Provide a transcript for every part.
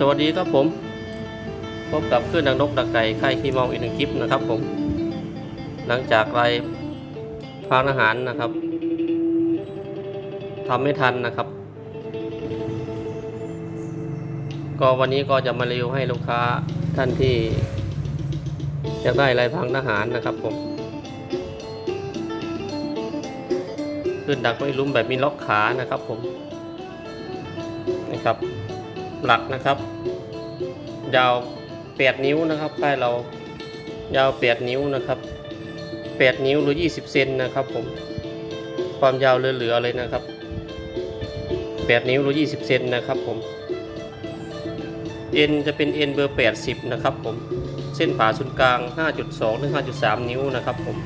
สวัสดีครับผม พบกับขึ้นดังนกดักไก่ค่ายขี้เมองอีกหนึ่งคลิปนะครับผม หลังจากไรพางอาหารนะครับทำไม่ทันนะครับ ก็วันนี้ก็จะมารีวิวให้ลูกค้าท่านที่อยากได้ลายพังทหารนะครับผมขึ้นดักไม่ลุ้มแบบมีล็อกขานะครับผมนะครับ หลักนะครับ ยาว8นิ้วนะครับค่ายเรายาว8นิ้วนะครับ8นิ้วหรือ20เซนนะครับผมความยาวเหลือๆเลยนะครับ8นิ้วหรือ20เซนนะครับผมเอ็นจะเป็นเอ็นเบอร์80นะครับผมเส้นผ่าศูนย์กลาง 5.2ถึง5.3 นิ้วนะครับผม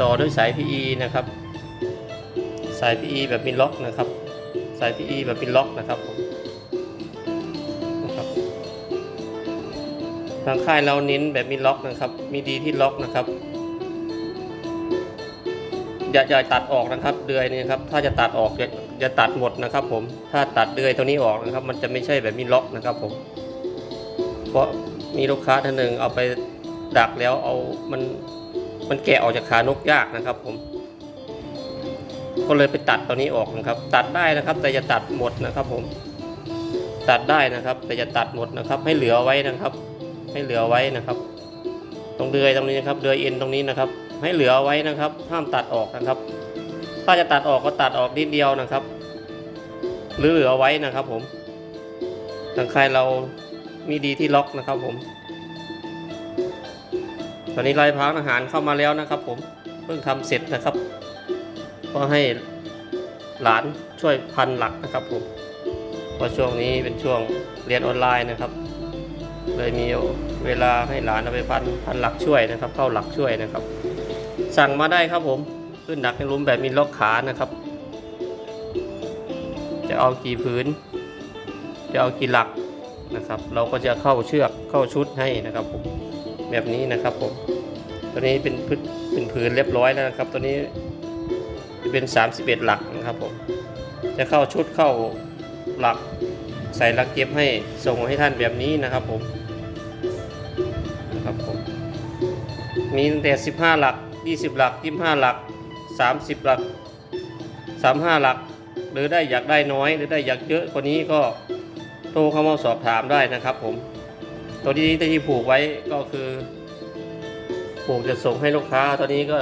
ต่อด้วยสาย PE นะครับสาย PE แบบมินล็อกนะครับสาย PE แบบมินล็อกนะครับผม ทางค่ายเราเน้นแบบมินล็อกนะครับ มีดีที่ล็อกนะครับ อย่าอย่าตัดออกนะครับ เดือยนี่ครับ ถ้าจะตัดออกอย่าอย่าตัดหมดนะครับ ผม ถ้าตัดเดือยตัวนี้ออกนะครับ มันจะไม่ใช่แบบมินล็อกนะครับ ผม เพราะมีลูกค้าท่านหนึ่งเอาไปดักแล้วเอามันมันแกะออกจากขานกยากนะครับ ผม ก็เลยไปตัดตัวนี้ออกนะครับ ตัดได้นะครับ แต่อย่าตัดหมดนะครับ ผม ตัดได้นะครับ แต่อย่าตัดหมดนะครับ ให้เหลือไว้นะครับ ให้เหลือไว้นะครับ ตรงเดือยตรงนี้นะครับเดือยเอ็นตรงนี้นะครับ ให้เหลือไว้นะครับ ห้ามตัดออกนะครับ ถ้าจะตัดออกก็ตัดออกนิดเดียวนะครับ หรือเหลือไว้นะครับผมทางใครเรามีดีที่ล็อกนะครับผม ตอนนี้ลายพรางอาหารเข้ามาแล้วนะครับ ผมเพิ่งทำเสร็จนะครับ ก็ให้หลานช่วยพันหลักนะครับผมเพราะช่วงนี้เป็นช่วงเรียนออนไลน์นะครับ เลยมีเวลาให้หลานเอาไปพันพันหลักช่วยนะครับ เข้าหลักช่วยนะครับ สั่งมาได้ครับผมขึ้นดักในรุมแบบมีล็อกขานะครับ จะเอากี่ผืน จะเอากี่หลักนะครับ เราก็จะเข้าเชือกเข้าชุดให้นะครับผมแบบนี้นะครับผมตัวนี้เป็นพืเป็นผืนเรียบร้อยแล้วนะครับ ตัวนี้จะเป็น 31 หลักนะครับผมจะเข้าชุดเข้าหลักใส่หลักเก็บให้ส่งให้ท่านแบบนี้นะครับผม มีตั้งแต่ 15 หลัก 20 หลัก 25 หลัก 30 หลัก 35 หลัก หรือได้อยากได้น้อย หรือได้อยากเยอะกว่านี้ก็โทรเข้ามาสอบถามได้นะครับผม ตัวนี้ที่ผูกไว้ก็คือผูกจะส่งให้ลูกค้าตัวนี้ก็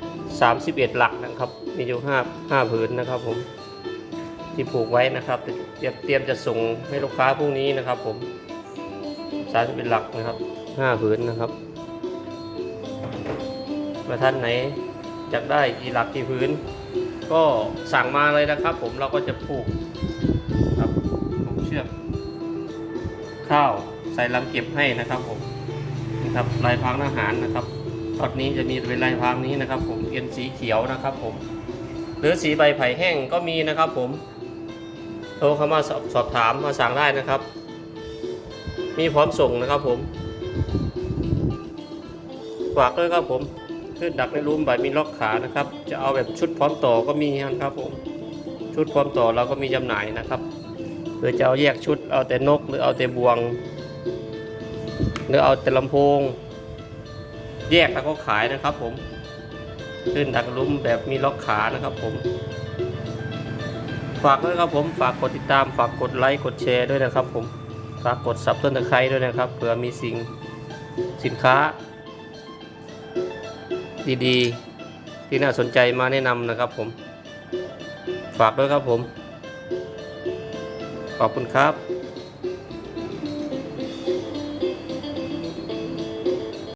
31 หลักนะครับ มีอยู่5 5ผืนนะครับผมที่ผูกไว้นะครับเตรียมเตรียมจะส่งให้ลูกค้าพรุ่งนี้นะครับผม 31 หลักนะครับ 5 ผืนนะครับ เมื่อท่านไหนอยากได้กี่หลักกี่พื้น ก็สั่งมาเลยนะครับ ผมเราก็จะผูกครับผูกเชือกข้าวใส่ลำเก็บให้นะครับผมนะครับลายพรางอาหารนะครับตอนนี้จะมีเป็นลายพรางนี้นะครับ ผมเอ็นสีเขียวนะครับ ผม หรือสีใบไผ่แห้งก็มีนะครับ ผมโทรเข้ามาสอบสอบถามมาสั่งได้นะครับ มีพร้อมส่งนะครับผมฝากด้วยครับผม ขึ้นดักในรูมใบมีล็อกขานะครับ จะเอาแบบชุดพร้อมต่อก็มีนะครับผมชุดพร้อมต่อเราก็มีจำหน่ายนะครับหรือจะเอาแยกชุดเอาแต่นกหรือเอาแต่บวง หรือเอาแต่ลำโพง แยกแล้วก็ขายนะครับ ผมขึ้นดักลุมแบบมีล็อกขานะครับ ผม ฝากด้วยครับผมฝากกดติดตาม ฝากกดไลค์กดแชร์ด้วยนะครับ ผมฝากกดซับต้นตะไคร้ด้วยนะครับเผื่อมีสิ่งสินค้า ดีๆ ที่น่าสนใจมาแนะนำนะครับผม ฝากด้วยครับผม ขอบคุณครับ